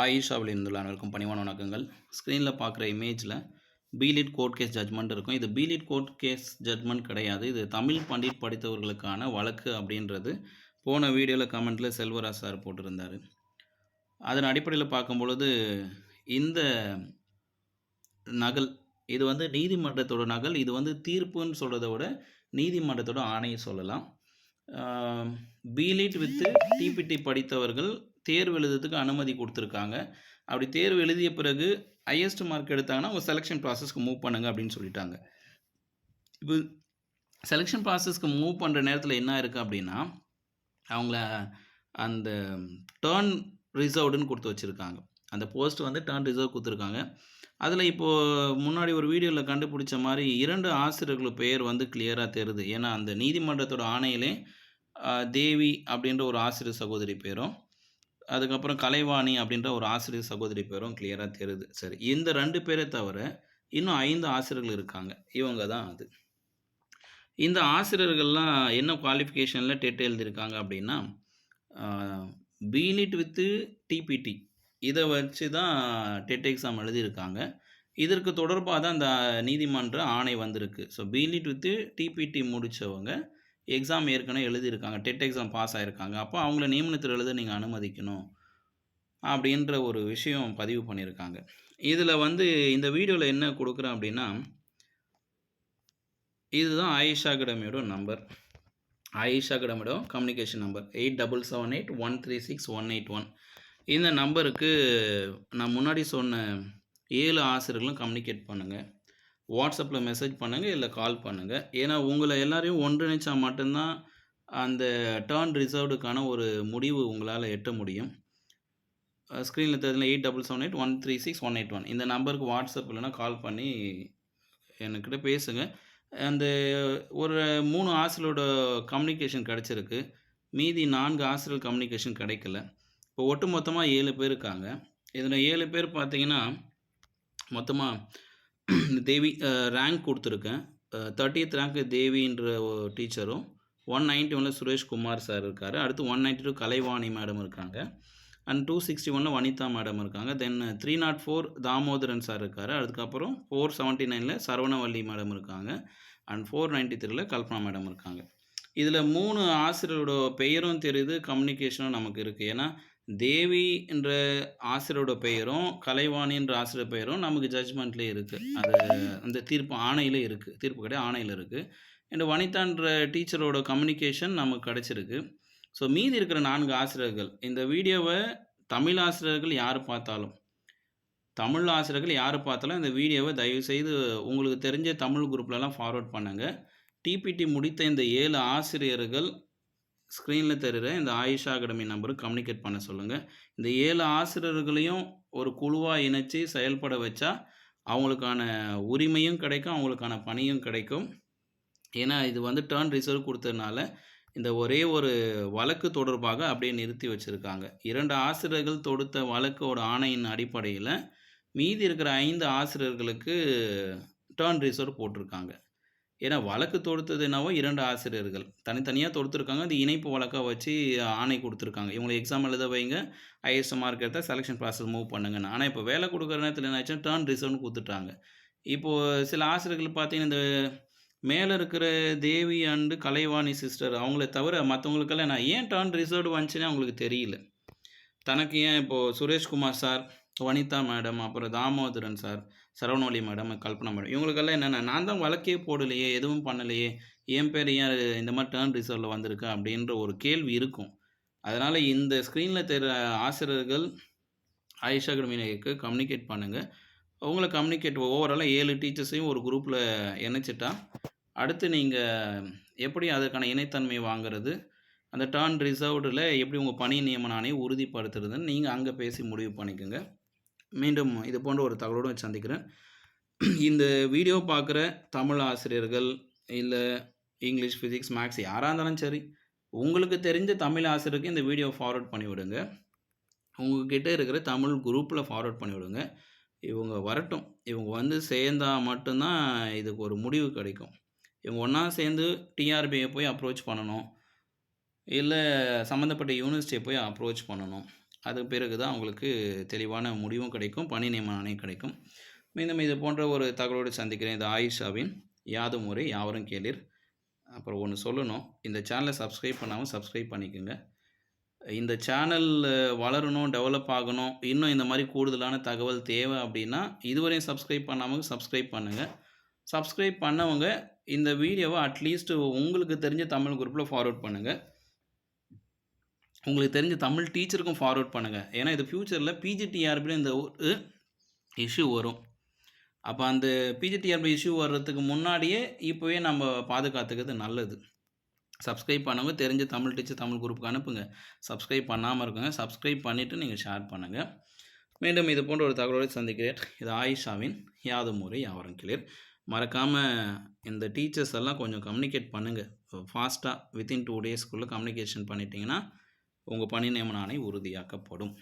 ஆயிஷாவில் இருந்துள்ள அனைவருக்கும் பணிவான வணக்கங்கள். ஸ்க்ரீனில் பார்க்குற இமேஜில் பீலிட் கோர்ட் கேஸ் ஜட்மெண்ட் இருக்கும். இது பீலிட் கோர்ட் கேஸ் ஜட்மெண்ட் கிடையாது. இது தமிழ் பண்டிட் படித்தவர்களுக்கான வழக்கு அப்படின்றது போன வீடியோவில் கமெண்ட்டில் செல்வராஜ் சார் போட்டிருந்தார். அதன் அடிப்படையில் பார்க்கும்பொழுது இந்த நகல் இது வந்து நீதிமன்றத்தோட நகல் இது வந்து தீர்ப்புன்னு சொல்கிறத விட நீதிமன்றத்தோட ஆணையை சொல்லலாம். பீலிட் வித்து டிபிடி படித்தவர்கள் தேர்வு எழுதுறதுக்கு அனுமதி கொடுத்துருக்காங்க. அப்படி தேர்வு எழுதிய பிறகு ஹையஸ்ட் மார்க் எடுத்தாங்கன்னா அவங்க செலெக்ஷன் ப்ராசஸ்க்கு மூவ் பண்ணுங்க அப்படின்னு சொல்லிட்டாங்க. இப்போ செலெக்ஷன் ப்ராசஸ்க்கு மூவ் பண்ணுற நேரத்தில் என்ன இருக்குது அப்படின்னா அவங்கள அந்த டேர்ன் ரிசர்வ்டுன்னு கொடுத்து வச்சுருக்காங்க. அந்த போஸ்ட் வந்து டேர்ன் ரிசர்வ் கொடுத்துருக்காங்க. அதில் இப்போது முன்னாடி ஒரு வீடியோவில் கண்டுபிடிச்ச மாதிரி இரண்டு ஆசிரியர்கள் பெயர் வந்து கிளியராக தெரியுது ஏன்னா அந்த நீதிமன்றத்தோட ஆணையிலே தேவி அப்படின்ற ஒரு ஆசிரியர் சகோதரி பேரும் அதுக்கப்புறம் கலைவாணி அப்படின்ற ஒரு ஆசிரியர் சகோதரி பேரும் கிளியராக தெரியுது. சரி இந்த ரெண்டு பேரை தவிர இன்னும் ஐந்து ஆசிரியர்கள் இருக்காங்க. இவங்க தான் அது. இந்த ஆசிரியர்கள்லாம் என்ன குவாலிஃபிகேஷனில் டெட் எழுதியிருக்காங்க அப்படின்னா பிலிட் வித்து டிபிடி இதை வச்சு தான் டெட் எக்ஸாம் எழுதியிருக்காங்க. இதற்கு தொடர்பாக தான் அந்த நீதிமன்ற ஆணை வந்திருக்கு. ஸோ பிலிட் வித்து டிபிடி முடித்தவங்க எக்ஸாம் ஏற்கனவே எழுதியிருக்காங்க. டெட் எக்ஸாம் பாஸ் ஆகிருக்காங்க அப்போ அவங்கள நியமனத்தில் எழுத நீங்கள் அனுமதிக்கணும் அப்படின்ற ஒரு விஷயம் பதிவு பண்ணியிருக்காங்க. இதில் வந்து இந்த வீடியோவில் என்ன கொடுக்குறேன் அப்படின்னா இதுதான் ஆயிஷா அகாடமியோட number Ayesha அகாடமியோட communication number eight double seven eight one three six one eight one இந்த நம்பருக்கு நான் முன்னாடி சொன்ன ஏழு ஆசிரியர்களும் கம்யூனிகேட் பண்ணுங்கள் வாட்ஸ்அப்பில் மெசேஜ் பண்ணுங்கள் இல்லை கால் பண்ணுங்கள் ஏன்னா உங்களை எல்லாரையும் ஒன்றிணைச்சா மட்டும்தான் அந்த டேர்ன் ரிசர்வ்டுக்கான ஒரு முடிவு உங்களால் எட்ட முடியும். ஸ்க்ரீனில் தெரிஞ்ச eight double seven eight one three six one eight one. இந்த நம்பருக்கு வாட்ஸ்அப் இல்லைனா கால் பண்ணி என்கிட்ட பேசுங்க. அந்த ஒரு மூணு ஆசிரியரோட கம்யூனிகேஷன் கிடச்சிருக்கு. மீதி நான்கு ஆசிரியர் கம்யூனிகேஷன் கிடைக்கல. இப்போ ஒட்டு மொத்தமாக ஏழு பேர் இருக்காங்க. இதில் ஏழு பேர் பார்த்தீங்கன்னா மொத்தமாக தேவி ரேங்க் கொடுத்துருக்கேன். தேர்ட்டியத் ரேங்க் தேவின்ற டீச்சரும் ஒன் நைன்ட்டி ஒனில் சுரேஷ் குமார் சார் இருக்கார். அடுத்து one ninety two Kalaivani madam இருக்காங்க. அண்ட் டூ சிக்ஸ்டி ஒனில் வனிதா மேடம் இருக்காங்க. Then three nought four Damodaran sir இருக்கார். அதுக்கப்புறம் ஃபோர் செவன்ட்டி நைனில் சரவணவல்லி மேடம் இருக்காங்க. அண்ட் ஃபோர் நைன்ட்டி த்ரீல கல்பனா மேடம் இருக்காங்க. இதில் மூணு ஆசிரியரோட பெயரும் தெரியுது கம்யூனிகேஷனும் நமக்கு இருக்குது ஏன்னா தேவி என்ற ஆசிரியரோட பெயரும் கலைவாணி என்ற ஆசிரியர் பெயரும் நமக்கு ஜட்ஜ்மெண்ட்லேயே இருக்குது அது அந்த தீர்ப்பு ஆணையில் இருக்குது தீர்ப்பு கிடையாது ஆணையில் இருக்குது அண்ட் வனிதான்ற டீச்சரோட கம்யூனிகேஷன் நமக்கு கிடச்சிருக்கு. ஸோ மீதி இருக்கிற நான்கு ஆசிரியர்கள் இந்த வீடியோவை தமிழ் ஆசிரியர்கள் யார் பார்த்தாலும் தமிழ் ஆசிரியர்கள் யார் பார்த்தாலும் இந்த வீடியோவை தயவுசெய்து உங்களுக்கு தெரிஞ்ச தமிழ் குரூப்லலாம் ஃபார்வர்ட் பண்ணுங்கள் டிபிடி முடித்த இந்த ஏழு ஆசிரியர்கள் ஸ்க்ரீனில் தெரிகிற இந்த ஆயிஷா அகாடமி நம்பருக்கு கம்யூனிகேட் பண்ண சொல்லுங்கள் இந்த ஏழு ஆசிரியர்களையும் ஒரு குழுவாக இணைச்சி செயல்பட வச்சா அவங்களுக்கான உரிமையும் கிடைக்கும் அவங்களுக்கான பணியும் கிடைக்கும். ஏன்னா இது வந்து டேர்ன் ரிசர்வ் கொடுத்ததுனால இந்த ஒரே ஒரு வழக்கு தொடர்பாக அப்படியே நிறுத்தி வச்சுருக்காங்க. இரண்டு ஆசிரியர்கள் தொடுத்த வழக்கோட ஆணையின் அடிப்படையில் மீதி இருக்கிற ஐந்து ஆசிரியர்களுக்கு டேர்ன் ரிசர்வ் போட்டிருக்காங்க. ஏன்னா வழக்கு தொடுத்தது என்னவோ இரண்டு ஆசிரியர்கள். தனித்தனியாக தொடுத்துருக்காங்க. அது இணைப்பு வழக்காக வச்சு ஆணை கொடுத்துருக்காங்க. இவங்களை எக்ஸாம் எழுத வைங்க. ஐஎஸ்எம் மார்க் எடுத்தால் செலெக்ஷன் ப்ராசஸ் மூவ் பண்ணுங்கன்னு. ஆனால் இப்போ வேலை கொடுக்குற நேரத்தில் என்ன ஆச்சுன்னா டேர்ன் ரிசர்வ்னு கொடுத்துட்டாங்க. இப்போது சில ஆசிரியர்கள் பார்த்தீங்கன்னா இந்த மேலே இருக்கிற தேவி அண்டு கலைவாணி சிஸ்டர் அவங்கள தவிர மற்றவங்களுக்கெல்லாம் நான் ஏன் டேர்ன் ரிசர்வ் வந்துச்சுன்னு அவங்களுக்கு தெரியல. தனக்கு ஏன் இப்போது சுரேஷ்குமார் சார் வனிதா மேடம் அப்புறம் Damodaran sir Saravanavalli madam Kalpana madam இவங்களுக்கெல்லாம் என்னென்ன நான் தான் வழக்கே போடலையே எதுவும் பண்ணலையே என் பேர் ஏன் இந்த மாதிரி டேர்ன் ரிசர்வில் வந்திருக்கு அப்படின்ற ஒரு கேள்வி இருக்கும். அதனால் இந்த ஸ்க்ரீனில் தெரிய ஆசிரியர்கள் ஆயிஷா அகாடமிக்கு கம்யூனிகேட் பண்ணுங்கள் உங்களை கம்யூனிகேட் ஓவராலாக ஏழு டீச்சர்ஸையும் ஒரு குரூப்பில் இணைச்சிட்டா அடுத்து நீங்கள் எப்படி அதற்கான இணைத்தன்மை வாங்குறது அந்த டேர்ன் ரிசர்வ்டில் எப்படி உங்கள் பணி நியமன ஆணையை உறுதிப்படுத்துறதுன்னு நீங்கள் அங்கே பேசி முடிவு பண்ணிக்கோங்க. மீண்டும் இது போன்ற ஒரு தகவலோடு சந்திக்கிறேன். இந்த வீடியோ பார்க்குற தமிழ் ஆசிரியர்கள் இல்லை இங்கிலீஷ் ஃபிசிக்ஸ் மேக்ஸ் யாராக இருந்தாலும் சரி உங்களுக்கு தெரிஞ்ச தமிழ் ஆசிரியருக்கு இந்த வீடியோ ஃபார்வர்ட் பண்ணி விடுங்க உங்ககிட்ட இருக்கிற தமிழ் குரூப்பில் ஃபார்வர்ட் பண்ணிவிடுங்க. இவங்க வரட்டும். இவங்க வந்து சேர்ந்தா மட்டும்தான் இதுக்கு ஒரு முடிவு கிடைக்கும். இவங்க ஒன்றா சேர்ந்து டிஆர்பியை போய் அப்ரோச் பண்ணணும். இல்லை சம்மந்தப்பட்ட யூனிவர்சிட்டியை போய் அப்ரோச் பண்ணணும். அது பிறகு தான் உங்களுக்கு தெளிவான முடிவும் கிடைக்கும் பணி நியமனம் கிடைக்கும். மீண்டும் இது போன்ற ஒரு தகவலோடு சந்திக்கிறேன். இது ஆயிஷாவின் யாது முறை யாவரும் கேளீர் அப்புறம் ஒன்று சொல்லணும். இந்த சேனலை சப்ஸ்கிரைப் பண்ணாமல் சப்ஸ்கிரைப் பண்ணிக்கோங்க. இந்த சேனல் வளரணும் டெவலப் ஆகணும் இன்னும் இந்த மாதிரி கூடுதலான தகவல் தேவை அப்படின்னா இதுவரையும் சப்ஸ்கிரைப் பண்ணாமல் சப்ஸ்கிரைப் பண்ணுங்கள் சப்ஸ்கிரைப் பண்ணவங்க இந்த வீடியோவை அட்லீஸ்ட் உங்களுக்கு தெரிஞ்ச தமிழ் குரூப்பில் ஃபார்வர்ட் பண்ணுங்கள் உங்களுக்கு தெரிஞ்ச தமிழ் டீச்சருக்கும் ஃபார்வர்ட் பண்ணுங்கள் ஏன்னா இது ஃப்யூச்சரில் பிஜிடிஆர்பியில் இந்த ஒரு இஷ்யூ வரும். அப்போ அந்த பிஜிடிஆர்பி இஷ்யூ வர்றதுக்கு முன்னாடியே இப்போவே நம்ம பாதுகாத்துக்கிறது நல்லது. சப்ஸ்கிரைப் பண்ணவங்க தெரிஞ்ச தமிழ் டீச்சர் தமிழ் குரூப்புக்கு அனுப்புங்க. சப்ஸ்கிரைப் பண்ணாமல் இருக்குங்க. சப்ஸ்கிரைப் பண்ணிவிட்டு நீங்கள் ஷேர் பண்ணுங்கள் மீண்டும் இது போன்ற ஒரு தகவலோடு சந்திக்கிறேன். இது ஆயிஷாவின் யாது முறை யாவரும் கிளியர் மறக்காமல் இந்த டீச்சர்ஸ் எல்லாம் கொஞ்சம் கம்யூனிகேட் பண்ணுங்கள் ஃபாஸ்ட்டாக வித்தின் டூ டேஸ்க்குள்ளே கம்யூனிகேஷன் பண்ணிட்டீங்கன்னா உங்கள் பணி நியமன ஆணை உறுதியாக்கப்படும்.